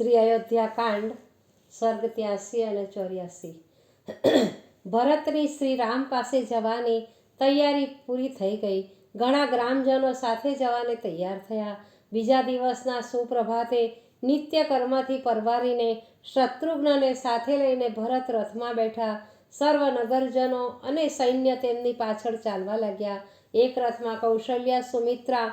શ્રી અયોધ્યા કાંડ સર્ગ ત્યાસી અને ચોર્યાસી. ભરતની શ્રી રામ પાસે જવાની તૈયારી પૂરી થઈ ગઈ. ઘણા ગ્રામજનો સાથે જવાને તૈયાર થયા. બીજા દિવસના સુપ્રભાતે નિત્ય કર્મથી પરવારીને શત્રુઘ્નને સાથે લઈને ભરત રથમાં બેઠા. સર્વ નગરજનો અને સૈન્ય તેમની પાછળ ચાલવા લાગ્યા. એક રથમાં કૌશલ્યા, સુમિત્રા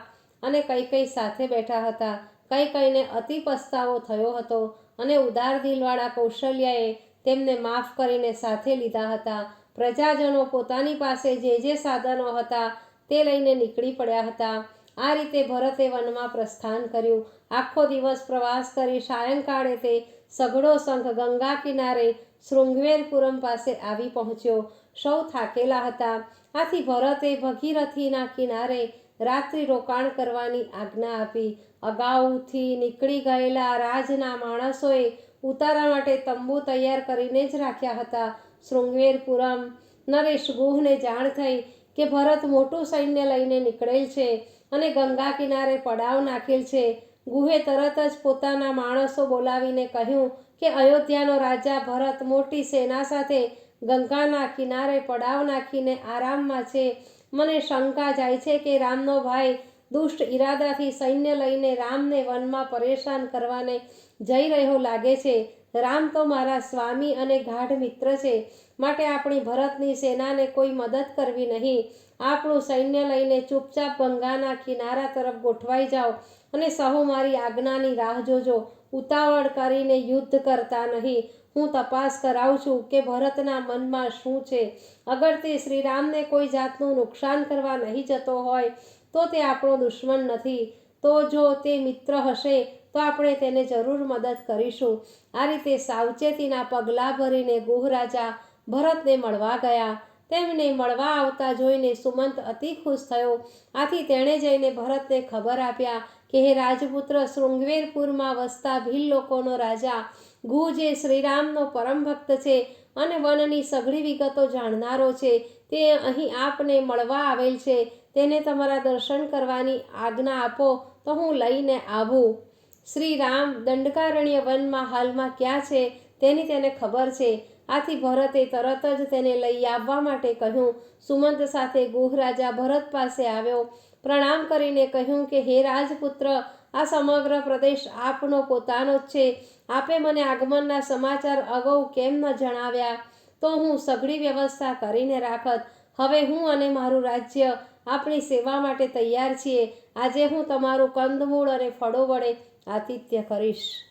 અને કૈકઈ સાથે બેઠા હતા. કૈકઈને અતિ પસ્તાવો થયો હતો અને ઉદાર દિલવાળા કૌશલ્યાએ તેમને માફ કરીને સાથે લીધા હતા. પ્રજાજનો પોતાની પાસે જે જે સાધનો હતા તે લઈને નીકળી પડ્યા હતા. આ રીતે ભરતે વનમાં પ્રસ્થાન કર્યું. આખો દિવસ પ્રવાસ કરી સાયંકાળે તે સઘળો સંઘ ગંગા કિનારે શૃંગવેરપુરમ પાસે આવી પહોંચ્યો. સૌ થાકેલા હતા. આથી ભરતે ભગીરથીના કિનારે રાત્રિ રોકાણ કરવાની આજ્ઞા આપી. અગાઉથી નીકળી ગયેલા રાજના માણસોએ ઉતારા માટે તંબુ તૈયાર કરીને જ રાખ્યા હતા. શૃંગવેરપુરમ નરેશ ગુહને જાણ થઈ કે ભરત મોટું સૈન્ય લઈને નીકળેલ છે અને ગંગા કિનારે પડાવ નાખેલ છે. ગુહે તરત જ પોતાના માણસો બોલાવીને કહ્યું કે અયોધ્યાનો રાજા ભરત મોટી સેના સાથે ગંગાના કિનારે પડાવ નાખીને આરામમાં છે. મને શંકા જાય છે કે રામનો ભાઈ દુષ્ટ ઈરાદાથી સૈન્ય લઈને રામને વનમાં પરેશાન કરવાને જઈ રહ્યો લાગે છે. રામ તો મારા સ્વામી અને ગાઢ મિત્ર છે. માટે આપણી ભરતની સેનાને કોઈ મદદ કરવી નહીં. આપણું સૈન્ય લઈને ચૂપચાપ ગંગાના કિનારા તરફ ગોઠવાઈ જાઓ અને સહુ મારી આજ્ઞાની રાહ જોજો. ઉતાવળ કરીને યુદ્ધ કરતા નહીં. હું તપાસ કરાવું છું કે ભરતના મનમાં શું છે. અગર તે શ્રીરામને કોઈ જાતનું નુકસાન કરવા નહીં જતો હોય, તો તે આપણો દુશ્મન નથી. તો જો તે મિત્ર હશે તો આપણે તેને જરૂર મદદ કરીશું. આ રીતે સાવચેતીના પગલાં ભરીને ગુહરાજા ભરતને મળવા ગયા. તેમને મળવા આવતા જોઈને સુમંત અતિ ખુશ થયો. આથી તેણે જઈને ભરતને ખબર આપ્યા કે હે રાજપુત્ર, શૃંગવેરપુરમાં વસતા ભીલ લોકોનો રાજા ગુ જે શ્રીરામનો પરમ ભક્ત છે અને વનની સઘળી વિગતો જાણનારો છે, તે અહીં આપને મળવા આવેલ છે. તેને તમારા દર્શન કરવાની આજ્ઞા આપો તો હું લઈને આવું. શ્રી રામ દંડકારણ્ય વનમાં હાલમાં ક્યાં છે તેની તેને ખબર છે. આથી ભરતે તરત જ તેને લઈ આવવા માટે કહ્યું, સુમંત સાથે ગુહ રાજા ભરત પાસે આવ્યો. પ્રણામ કરીને કહ્યું કે, હે રાજપુત્ર, આ સમગ્ર પ્રદેશ આપનો પોતાનો જ છે. આપે મને આગમનના સમાચાર અગાઉ કેમ ન જણાવ્યા? તો હું સઘળી વ્યવસ્થા કરીને રાખત. હવે હું અને મારું રાજ્ય આપણી સેવા માટે તૈયાર છીએ. આજે હું તમારું કંદમૂળ અને ફળો વડે આતિથ્ય કરીશ.